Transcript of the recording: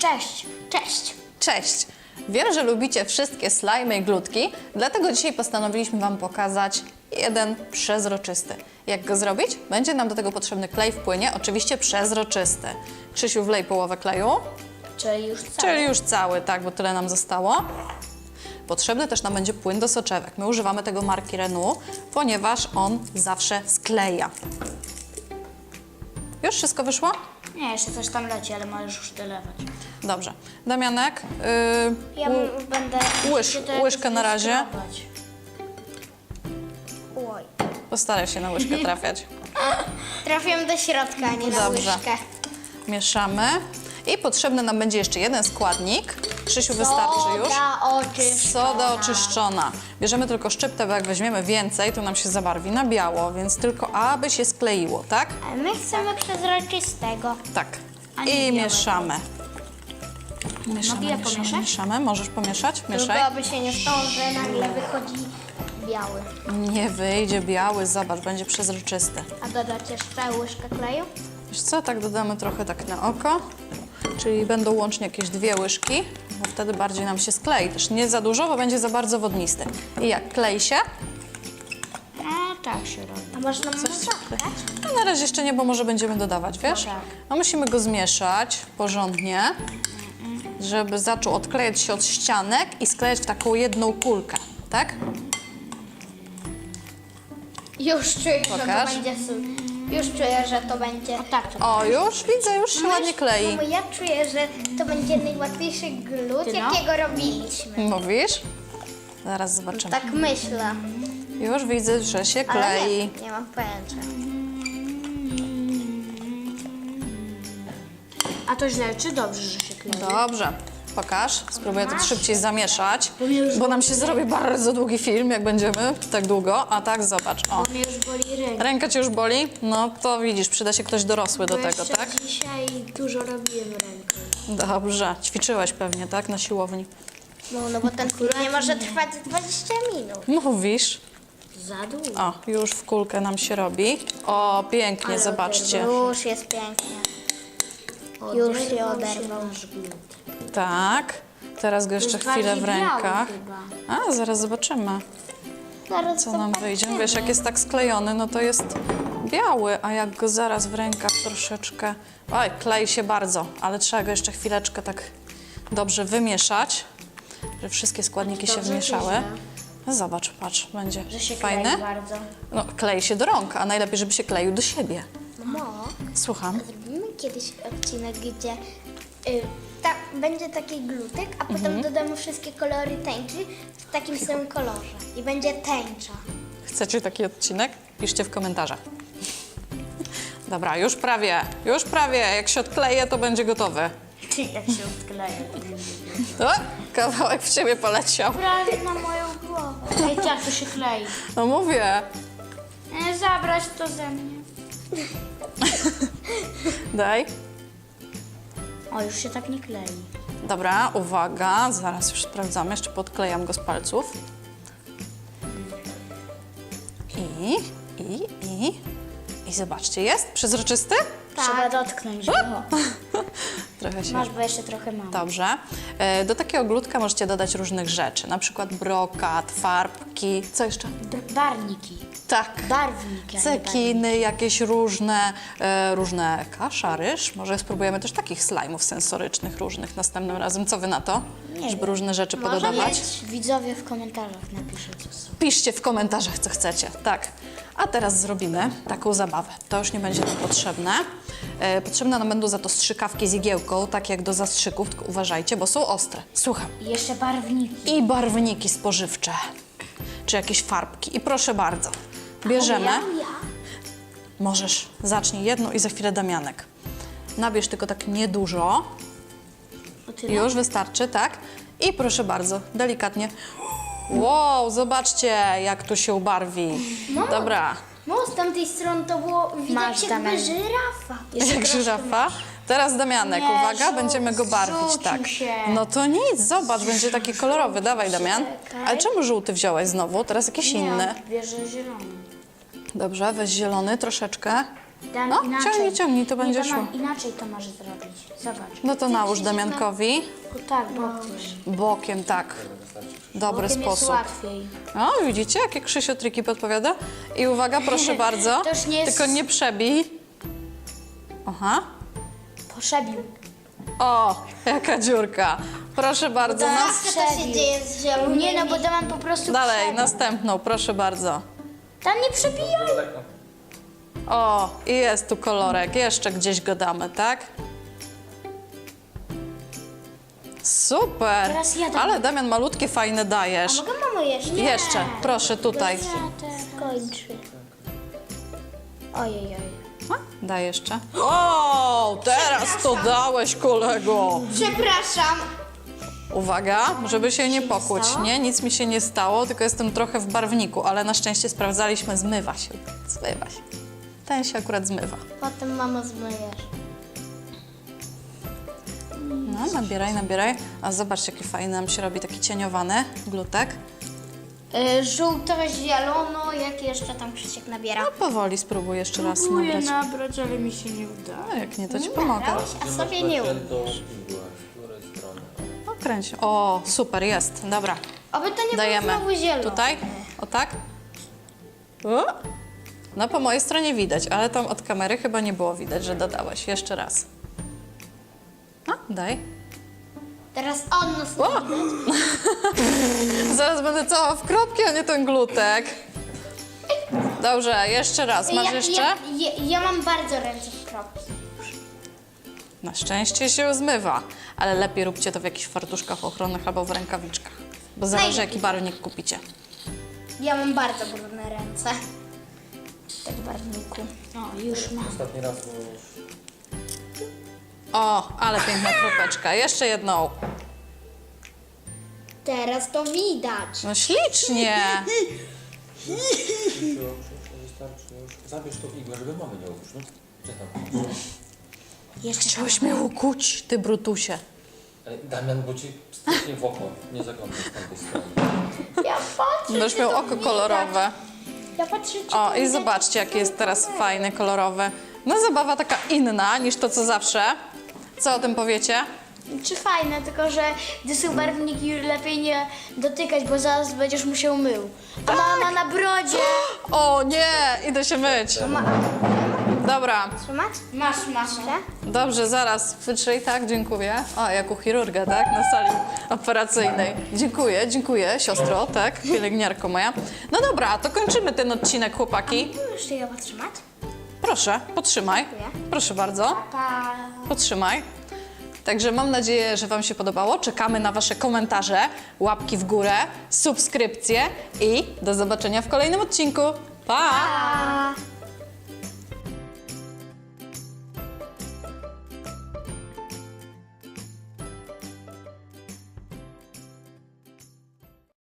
Cześć. Cześć. Cześć! Wiem, że lubicie wszystkie slajmy i glutki, dlatego dzisiaj postanowiliśmy Wam pokazać jeden przezroczysty. Jak go zrobić? Będzie nam do tego potrzebny klej w płynie, oczywiście przezroczysty. Krzysiu, wlej połowę kleju, Czyli już cały. czyli już cały, tak, bo tyle nam zostało. Potrzebny też nam będzie płyn do soczewek. My używamy tego marki Renu, ponieważ on zawsze skleja. Już wszystko wyszło? Nie, jeszcze coś tam leci, ale możesz już dolewać. Dobrze. Damianek, yy, Ja m- będę... łyż- się to łyżkę na razie. Oj. postaraj się na łyżkę trafiać. Trafiam do środka, a nie na Dobrze. łyżkę. Mieszamy. I potrzebny nam będzie jeszcze jeden składnik. Krzysiu, wystarczy już. Soda oczyszczona. Soda oczyszczona. Bierzemy tylko szczyptę, bo jak weźmiemy więcej, to nam się zabarwi na biało, więc tylko aby się skleiło, tak? A my chcemy przezroczystego. Tak. A nie I białego. mieszamy. Mieszamy, Mogę mieszamy, pomieszać? mieszamy. Możesz pomieszać? Tylko Mieszaj. aby się nie stało, że nagle wychodzi biały. Nie wyjdzie biały, zobacz, będzie przezroczysty. A dodać jeszcze łyżkę kleju? Wiesz co, tak dodamy trochę tak na oko, czyli będą łącznie jakieś dwie łyżki, bo wtedy bardziej nam się sklei. Też nie za dużo, bo będzie za bardzo wodnisty. I jak klei się, A tak się robi. A można mu zapchać? no na razie jeszcze nie, bo może będziemy dodawać, wiesz? No tak. No musimy go zmieszać porządnie, żeby zaczął odklejać się od ścianek i sklejać w taką jedną kulkę, tak? Już czuję, że Pokaż. to będzie su- Już czuję, że to będzie... O tak, O, już widzę, już się ładnie klei. Mamo, ja czuję, że to będzie najłatwiejszy glut, no? jakiego robiliśmy. Mówisz? Zaraz zobaczymy. Tak myślę. Już widzę, że się Ale klei. nie, nie mam pojęcia. A to źle czy dobrze, że się klei? Dobrze. Pokaż. Spróbuję to szybciej zamieszać, mnie już bo nam się zrobi bardzo długi film, jak będziemy tak długo. A tak, zobacz. O. Mnie już boli ręka. Ręka cię już boli? No to widzisz, przyda się ktoś dorosły do bo tego, jeszcze tak? dzisiaj dużo robiłem ręką. Dobrze. Ćwiczyłeś pewnie, tak? Na siłowni. No, no bo ten film nie może trwać 20 minut. Mówisz. Za długo. O, już w kulkę nam się robi. O, pięknie, zobaczcie. Już jest pięknie. Już się oderwał. Tak. Teraz go jeszcze chwilę w bardziej biały rękach. A, zaraz zobaczymy. Zaraz co nam zobaczymy. wyjdzie. Wiesz, jak jest tak sklejony, no to jest biały, a jak go zaraz w rękach troszeczkę... Oj, klei się bardzo, ale trzeba go jeszcze chwileczkę tak dobrze wymieszać, że wszystkie składniki się Dobrze wmieszały. No zobacz, patrz, będzie Że się fajny. klei bardzo. No, klei się do rąk, a najlepiej, żeby się kleił do siebie. Mamo, Słucham. zrobimy kiedyś odcinek, gdzie y, ta, będzie taki glutek, a potem Mhm. dodamy wszystkie kolory tęczy w takim samym kolorze. I będzie tęcza. Chcecie taki odcinek? Piszcie w komentarzach. Dobra, już prawie, już prawie. Jak się odkleję, to będzie gotowy. Jak się odkleja. O, kawałek w ciebie poleciał. Prawie na moją głowę. Ej, jak to się klei? No mówię. E, zabrać to ze mnie. Daj. O, już się tak nie klei. Dobra, uwaga, zaraz już sprawdzamy, jeszcze podklejam go z palców. I, i, i, i zobaczcie, jest przezroczysty? Trzeba dotknąć go. Trochę się... Masz, bo jeszcze trochę mam. Dobrze. E, Do takiego glutka możecie dodać różnych rzeczy, na przykład brokat, co jeszcze? B- Barniki. Tak. Barwniki, a nie barwniki. Cekiny, jakieś różne, e, różne kasza, ryż. Może spróbujemy też takich slajmów sensorycznych różnych następnym razem. Co wy na to? Żeby różne rzeczy pododawać? Widzowie w komentarzach napiszą co są. Piszcie w komentarzach, co chcecie. Tak. A teraz zrobimy taką zabawę. To już nie będzie nam potrzebne. E, potrzebne nam będą za to strzykawki z igiełką, tak jak do zastrzyków, tylko uważajcie, bo są ostre. Słucham. I jeszcze barwniki. I barwniki spożywcze, czy jakieś farbki. I proszę bardzo, bierzemy. Możesz, zacznij jedną i za chwilę Damianek. Nabierz tylko tak niedużo. Już wystarczy, tak? I proszę bardzo, delikatnie. Wow, zobaczcie, jak tu się ubarwi. Dobra, No, z tamtej strony to było widać Masz, jakby Damian. żyrafa. Jak żyrafa. Teraz Damianek, Nie, uwaga, będziemy go barwić, tak. się. No to nic, zobacz, będzie taki kolorowy. Dawaj, Damian. Czekaj. Ale czemu żółty wziąłeś znowu? Teraz jakiś inny. Bierze zielony. Dobrze, weź zielony troszeczkę. No, inaczej. ciągnij, ciągnij, to będzie Nie, Damian, szło. Inaczej to masz zrobić. Zobacz. No to nałóż Damiankowi. Tak, bokiem. Bokiem, tak. Dobry jest sposób. łatwiej. O, widzicie, jakie Krzysiu triki podpowiada? I uwaga, proszę bardzo. To już nie jest- Tylko nie przebij. Aha. Poszebił. O, jaka dziurka. Proszę bardzo. Tak. Nas... Zawsze to się dzieje z zielonymi. Nie no, bo Damian po prostu Dalej, przebił. następną, proszę bardzo. Tam nie przebijaj. O, i jest tu kolorek. Jeszcze gdzieś go damy, tak? Super. Teraz ja dam. Ale Damian malutkie fajne dajesz. Mogę mamo jeszcze? Jeszcze, proszę tutaj. Skończy. Ojej, ojej. Daj jeszcze. O, teraz to dałeś, kolego. Przepraszam. Uwaga, żeby się nie pokłuć. Nie, nic mi się nie stało, tylko jestem trochę w barwniku, ale na szczęście sprawdzaliśmy, zmywa się. Zmywa się. Ten się akurat zmywa. Potem mamo zmyjesz. No, nabieraj, nabieraj. A zobacz, jaki fajny nam się robi taki cieniowany glutek. Y, żółto, zielono, jak jeszcze tam Krzysiek nabiera. No, powoli spróbuj jeszcze raz Próbuję nabrać. nabrać, ale mi się nie uda. No, jak nie, to ci pomogę. A sobie nie umiem. Zaciętą igłę, z której strony? No, kręć. O, super, jest. Dobra, Oby to nie dajemy. było znowu zielone. Tutaj, o tak. O. No, po mojej stronie widać, ale tam od kamery chyba nie było widać, że dodałeś. Jeszcze raz. A, daj. Teraz on nas O! Zaraz będę cała w kropki, a nie ten glutek. Dobrze, jeszcze raz. Masz ja, jeszcze? Ja, ja, ja mam bardzo ręce w kropki. Na szczęście się zmywa, ale lepiej róbcie to w jakichś fartuszkach ochronnych albo w rękawiczkach, bo zależy jaki barwnik kupicie. Ja mam bardzo brudne ręce. Tak w barwniku. O, już mam. Ostatni raz było już... O, ale piękna kropeczka. Jeszcze jedną. Teraz to widać. No ślicznie. Wystarczy już. Zabierz tą igłę, żeby mamy nie. No, tam? Jeszcze Chciałeś mnie ukuć, ty brutusie. Ej, Damian, bo ci strasznie w oko nie zaglądaj z tamtej strony. Ja patrzę, Będziesz czy miał to oko widać. kolorowe. Ja patrzę, czy O, to i widać. zobaczcie, jaki jest teraz fajny, kolorowy. No zabawa taka inna niż to, co zawsze. Co o tym powiecie? Czy fajne, tylko że gdy są barwniki lepiej nie dotykać, bo zaraz będziesz musiał mył. A mama na brodzie. O nie, idę się myć. Dobra, trzymać? Masz, masz. dobrze, zaraz. Wytrzyj, tak, dziękuję. O, jak u chirurga, tak, na sali operacyjnej. Dziękuję, dziękuję, siostro, tak, pielęgniarko moja. No dobra, to kończymy ten odcinek, chłopaki. Jeszcze ja trzymać? Proszę, potrzymaj. Dziękuję. Proszę bardzo. Pa. Potrzymaj. Także mam nadzieję, że Wam się podobało. Czekamy na Wasze komentarze, łapki w górę, subskrypcje i do zobaczenia w kolejnym odcinku. pa! Pa.